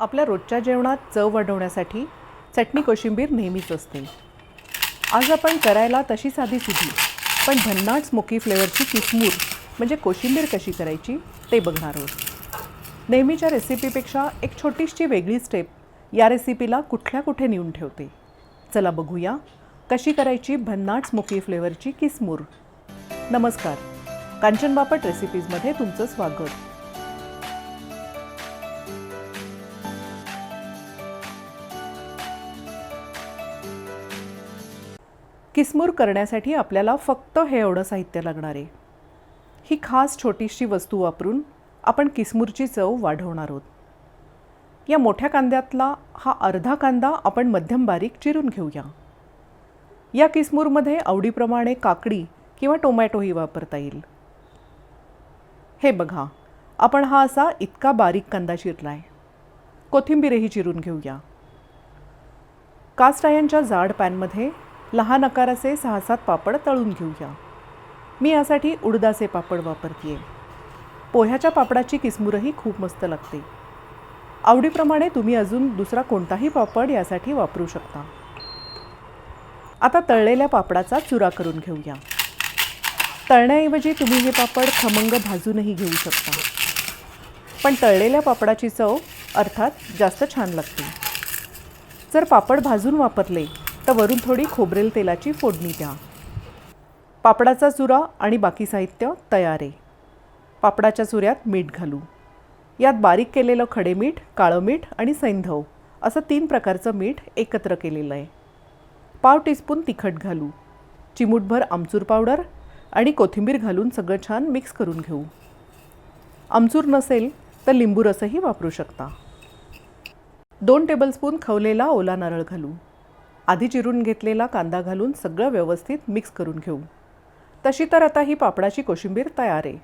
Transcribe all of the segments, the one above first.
आपल्या रोजच्या जेवणात चव वाढवण्यासाठी चटणी कोशिंबीर नेहमीच असते आज आपण करायला तशी साधी सुधी पण भन्नाट स्मोकी फ्लेवरची किसमूर म्हणजे कोशिंबीर कशी करायची ते बघणार आहोत. नेहमीच्या रेसिपीपेक्षा एक छोटीशी वेगळी स्टेप या रेसिपीला कुठल्या कुठे नेऊन ठेवते? चला बघूया कशी करायची भन्नाट स्मोकी फ्लेवरची किसमूर. नमस्कार कांचन बापट रेसिपीजमध्ये तुमचं स्वागत. किसमूर करण्यासाठी आपल्याला फक्त हे एवढं साहित्य लागणार आहे. ही खास छोटीशी वस्तू वापरून आपण किसमूरची चव वाढवणार आहोत. या मोठ्या कांद्यातला हा अर्धा कांदा आपण मध्यम बारीक चिरून घेऊया. या किसमूरमध्ये आवडीप्रमाणे काकडी किंवा टोमॅटोही वापरता येईल. हे बघा आपण हा असा इतका बारीक कांदा चिरला आहे कोथिंबीरही चिरून घेऊया. कास्ट आयनच्या जाड पॅनमध्ये लहान आकाराचे सहा सात पापड तळून घेऊया. मी यासाठी उडदाचे पापड वापरते पोह्याच्या पापडाची किसमूरही खूप मस्त लागते. आवडीप्रमाणे तुम्ही अजून दुसरा कोणताही पापड यासाठी वापरू शकता. आता तळलेल्या पापडाचा चुरा करून घेऊया. तळण्याऐवजी तुम्ही हे पापड खमंग भाजूनही घेऊ शकता. पण तळलेल्या पापडाची चव अर्थात जास्त छान लागते. जर पापड भाजून वापरले तर वरून थोडी खोबरेल तेलाची फोडणी द्या. पापडाचा चुरा आणि बाकी साहित्य तयार. आहे पापडाच्या चुऱ्यात मीठ घालू. यात बारीक केलेलं खडे मीठ काळं मीठ आणि सैंधव असं तीन प्रकारचं मीठ एकत्र केलेलं आहे. पाव टीस्पून तिखट घालू. चिमूटभर आमचूर पावडर आणि कोथिंबीर घालून सगळं छान मिक्स करून घेऊ. आमचूर नसेल तर लिंबू रसही वापरू शकता. दोन टेबलस्पून खवलेला ओला नारळ घालू. आधी चिरून घेतलेला कांदा घालून सगळं व्यवस्थित मिक्स करून घेऊ. तशी तर आता ही पापडाची कोशिंबीर तयार आहे.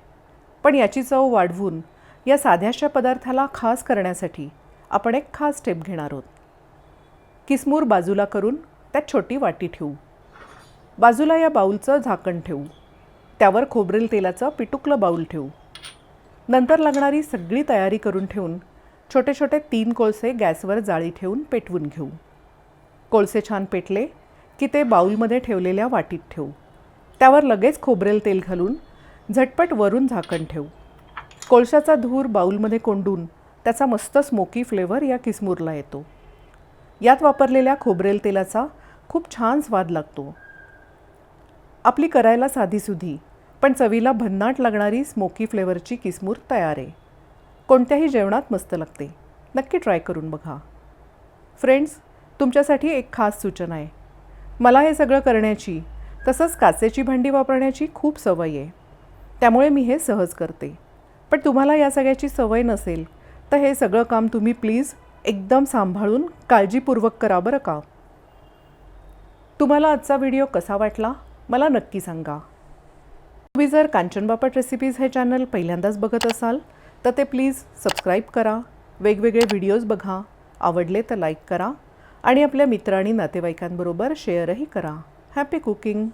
पण याची चव वाढवून या साध्याशा पदार्थाला खास करण्यासाठी आपण एक खास स्टेप घेणार आहोत. किसमूर बाजूला करून त्यात छोटी वाटी ठेवू. बाजूला या बाऊलचं झाकण ठेवू. त्यावर खोबरेल तेलाचं पिटुकलं बाऊल ठेवू. नंतर लागणारी सगळी तयारी करून ठेवून छोटे छोटे तीन कोळसे गॅसवर जाळी ठेवून पेटवून घेऊ. कोळसे छान पेटले की ते बाऊलमध्ये ठेवलेल्या वाटीत ठेवू. त्यावर लगेच खोबरेल तेल घालून झटपट वरून झाकण ठेवू. कोळशाचा धूर बाऊलमध्ये कोंडून त्याचा मस्त स्मोकी फ्लेवर या किसमूरला येतो. यात वापरलेल्या खोबरेल तेलाचा खूप छान स्वाद लागतो. आपली करायला साधीसुधी पण चवीला भन्नाट लागणारी स्मोकी फ्लेवरची किसमूर तयार आहे. कोणत्याही जेवणात मस्त लागते. नक्की ट्राय करून बघा. फ्रेंड्स तुमच्यासाठी एक खास सूचना आहे. मला हे सगळं करण्याची तसंच काचेची भांडी वापरण्याची खूप सवय आहे. त्यामुळे मी हे सहज करते. पण तुम्हाला या सगळ्याची सवय नसेल तर हे सगळं काम तुम्ही प्लीज एकदम सांभाळून काळजीपूर्वक करा बरं का? तुम्हाला आजचा व्हिडिओ कसा वाटला? मला नक्की सांगा. तुम्ही जर कांचन बापट रेसिपीज हे चॅनल पहिल्यांदाच बघत असाल तर ते प्लीज सबस्क्राईब करा. वेगवेगळे व्हिडिओज बघा. आवडले तर लाईक करा. आणि आपल्या मित्र आणि नातेवाईकांबरोबर शेअरही करा. Happy cooking!